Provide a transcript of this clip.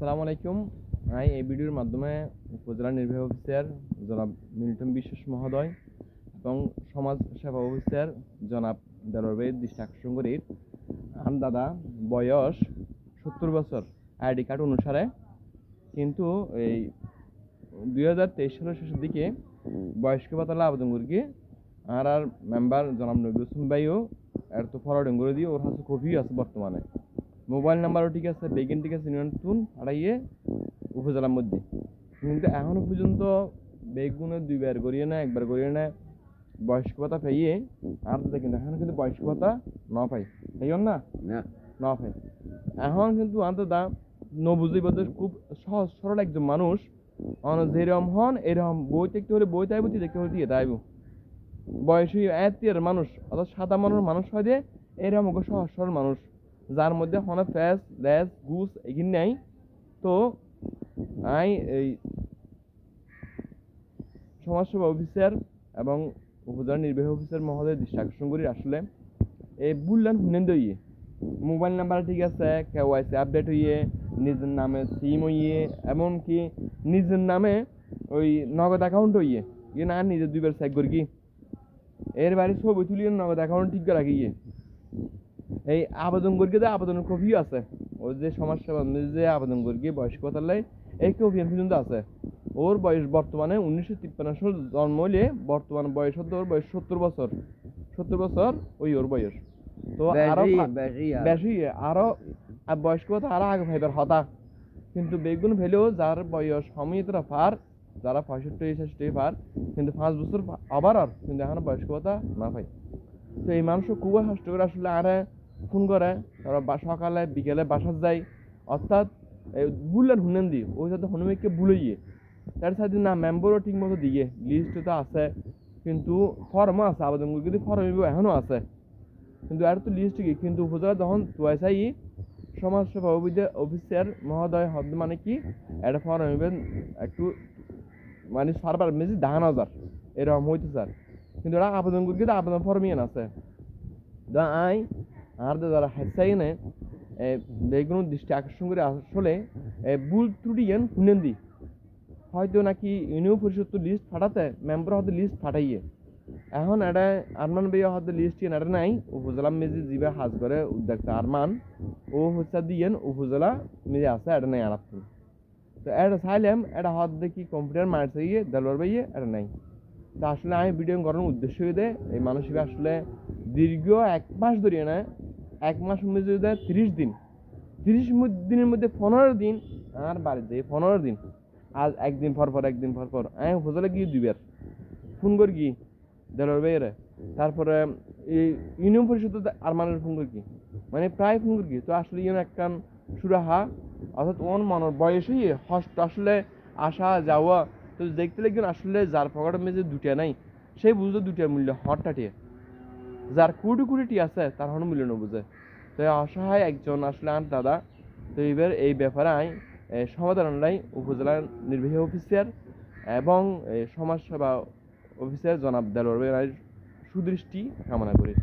আসসালামু আলাইকুম। আমি এই ভিডিওর মাধ্যমে উপজেলা নির্বাহী অফিসার জনাব মিল্টন বিশ্বাস মহোদয় এবং সমাজ সেবা অফিসার জনাব দেলোরবের দৃষ্টি আকর্ষণ করি দাদা বয়স সত্তর বছর আইডি কার্ড অনুসারে। কিন্তু এই দুই হাজার তেইশ সালের শেষের দিকে বয়স্ক ভাতালা আবেদন করি আর আর মেম্বার জনাব নবী হোসেন ভাইও এর তো ফরওয়ার্ডিং করে দিয়ে ওর হাতে কপি আছে বর্তমানে। মোবাইল নাম্বারও ঠিক আছে বেগেন ঠিক আছে নিয়ন্ত্রণ হারাইয়ে উপজেলার মধ্যে। কিন্তু এখনও পর্যন্ত বেগুনে দুইবার করিয়ে না একবার করিয়ে না বয়স্ক ভাতা পাইয়ে আর তো কিন্তু এখন কিন্তু বয়স্ক ভাতা ন পাই তাই না। না পাই এখন কিন্তু আন্ত দা নবুঝি বলতে খুব সহজ সরল একজন মানুষ। অন যেরকম হন এরকম বই দেখতে হলে বই তাইব দেখতে হলে দিয়ে তাইব। বয়সী এতিয়ার মানুষ অর্থাৎ সাদা মানুষ মানুষ হয় যে এরকম সহজ সরল মানুষ। যার মধ্যে হনে ফ্যাস, ল্যাস, গুস এগুলি নাই। তো আই এই সমাজসেবা অফিসার এবং উপজেলা নির্বাহী অফিসার মহোদয় দৃষ্টি আকর্ষণ করি আসলে। এই বুললান হুনেন দইয়ে মোবাইল নাম্বার ঠিক আছে কেওয়াইসি আপডেট হইয়ে, নিজের নামে সিম হইয়ে, এমনকি নিজের নামে ওই নগদ অ্যাকাউন্ট হইয়ে। ইয়ে না নিজের দুইবার চেক করি কি? এর বাড়ি ছবি তুলিয়ে নগদ অ্যাকাউন্ট ঠিক করে ইয়ে? এই আবেদন করি যে আবেদনের কপি আছে ওই যে সমাজসেবা যে আবেদন করি বয়স্ক লাই এই কপি পর্যন্ত আছে ওর বয়স বর্তমানে উনিশশো তিপ্পান্ন সাল জন্ম হইলে বর্তমান বয়স হতো ওর বয়স সত্তর বছর। সত্তর বছর ওই ওর বয়স। তো আরও বেশি আর। বয়স্ক ভাতা আরও আগে ভাইবার হতা। কিন্তু বেগুন ভেলেও যার বয়স সমিতরা পার যারা পঁয়ষট্টি ছেষট্টি পার কিন্তু পাঁচ বছর আবার আর কিন্তু এখন বয়স্ক ভাতা না ভাই। তো এই মানুষ খুবই কষ্ট করে আসলে আরে ফোন করে তারা সকালে, বিকেলে বাসার যায় অর্থাৎ বুলেন হুনেন দি, ওই যাতে হনুমিককে গিয়ে। তার সাথে না, মেম্বারও ঠিক মতো দিয়ে লিস্ট তো আছে, কিন্তু ফর্মও আছে, আবেদন করে কিন্তু ফর্ম এখনও আছে। কিন্তু আর তো লিস্ট কি? কিন্তু উপজেলা যখন তুয়াইছাই সমাজসেবা অভিদে- অফিসার মহোদয় হদ মানে কি? একটা ফর্ম হইবেন একটু মানে সারবার মেজি ধান হাজার, এরকম হইতে স্যার কিন্তু ওরা আবেদন কিন্তু আবেদন ফর্ম ইয়ে আছে। আই আর দা যারা হাসাই নে বেগুন দৃষ্টি আকর্ষণ করে আসলে ভুল ত্রুটি ইয়ান শুনেন দি। হয়তো নাকি ইউনিয়ন পরিষদ তো লিস্ট ফাটাতে মেম্বার হয়তো লিস্ট ফাটাইয়ে। এখন এটা আরমান ভাইয়া হয়তো লিস্ট ইয়ান এটা নাই। উপজেলা মেজি জিবে হাজ করে উদ্যোক্তা আরমান। ও হচ্ছে দিয়েন উপজেলা মেজি আছে, এটা নাই আর তো এটা চাইলাম, এটা হত দেখি কম্পিউটার মারছে গিয়ে দেলোয়ার ভাইয়ে, এটা নাই। তো আসলে আমি ভিডিও করার উদ্দেশ্য হইতে, এই মানুষকে আসলে দীর্ঘ এক মাস ধরিয়ে না এক মাস যদি তিরিশ দিন। তিরিশ দিনের মধ্যে পনেরো দিন আর বাড়িতে পনেরো দিন। আজ একদিন পর পর, একদিন পর পর। আমি উপজেলা গিয়ে দুইবার ফোন করি কি? দেলোয়ার ভাইয়ের তারপরে, এই ইউনিয়ন পরিষদ আর মানুষ ফোন করি কি? মানে প্রায় ফোন করি কি? তো আসলে ইউন একখান সুরাহা, অর্থাৎ ওর মনের বয়সই হস্ত আসলে আসা, যাওয়া, তো দেখতে লাগবেন আসলে যার পকেটের মেঝে দুটা নাই, সেই বুঝতো দুটার মূল্য হঠাৎ যার কোটি কোটিটি আছে, তার হন মূল্য তো অসহায় একজন আসলে আন দাদা, তো এবার এই ব্যাপারে আই সমাধান লাই উপজেলা নির্বাহী অফিসার এবং সমাজসেবা অফিসার জনাব দেলোয়ার সুদৃষ্টি কামনা করি।